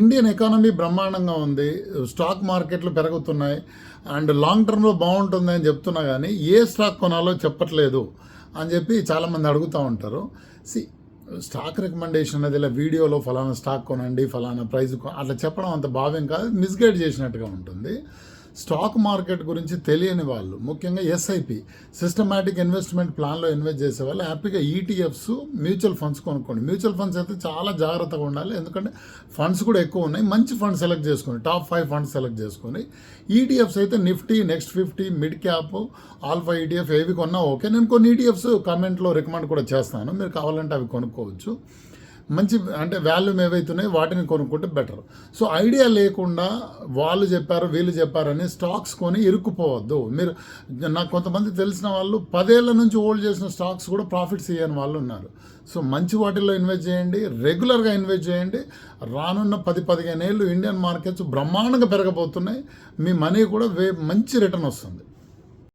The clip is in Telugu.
ఇండియన్ ఎకానమీ బ్రహ్మాండంగా ఉంది స్టాక్ మార్కెట్లు పెరుగుతున్నాయి అండ్ లాంగ్ టర్మ్లో బాగుంటుంది అని చెప్తున్నా కానీ ఏ స్టాక్ కొనాలో చెప్పట్లేదు అని చెప్పి చాలామంది అడుగుతూ ఉంటారు. సి స్టాక్ రికమెండేషన్ అనేది ఇలా వీడియోలో ఫలానా స్టాక్ కొనండి ఫలానా ప్రైస్ అట్లా చెప్పడం అంత భావ్యం కాదు మిస్గైడ్ చేసినట్టుగా ఉంటుంది. స్టాక్ మార్కెట్ గురించి తెలియని వాళ్ళు ముఖ్యంగా ఎస్ఐపి సిస్టమాటిక్ ఇన్వెస్ట్మెంట్ ప్లాన్లో ఇన్వెస్ట్ చేసే వాళ్ళు హ్యాపీగా ఈటీఎఫ్స్ మ్యూచువల్ ఫండ్స్ కొనుక్కోండి. మ్యూచువల్ ఫండ్స్ అయితే చాలా జాగ్రత్తగా ఉండాలి. ఎందుకంటే ఫండ్స్ కూడా ఎక్కువ ఉన్నాయి. మంచి ఫండ్ సెలెక్ట్ చేసుకొని టాప్ ఫైవ్ ఫండ్స్ సెలెక్ట్ చేసుకొని ఈటీఎఫ్స్ అయితే Nifty next fifty mid cap alpha ETF ఏవి కొన్నా ఓకే. నేను కొన్ని ఈటీఎఫ్స్ కామెంట్లో రికమెండ్ కూడా చేస్తాను. మీరు కావాలంటే అవి కొనుక్కోవచ్చు. మంచి అంటే వాల్యూమ్ ఏవైతున్నాయో వాటిని కొనుక్కుంటే బెటర్ సో ఐడియా లేకుండా వాళ్ళు చెప్పారు వీళ్ళు చెప్పారని స్టాక్స్ కొని ఇరుక్కుపోవద్దు. మీరు నాకు కొంతమంది తెలిసిన వాళ్ళు పదేళ్ళ నుంచి హోల్డ్ చేసిన స్టాక్స్ కూడా ప్రాఫిట్స్ ఇవ్వని వాళ్ళు ఉన్నారు. సో మంచి వాటిల్లో ఇన్వెస్ట్ చేయండి రెగ్యులర్గా ఇన్వెస్ట్ చేయండి. రానున్న పది పదిహేను ఏళ్ళు ఇండియన్ మార్కెట్స్ బ్రహ్మాండంగా పెరగబోతున్నాయి. మీ మనీ కూడా వే మంచి రిటర్న్ వస్తుంది.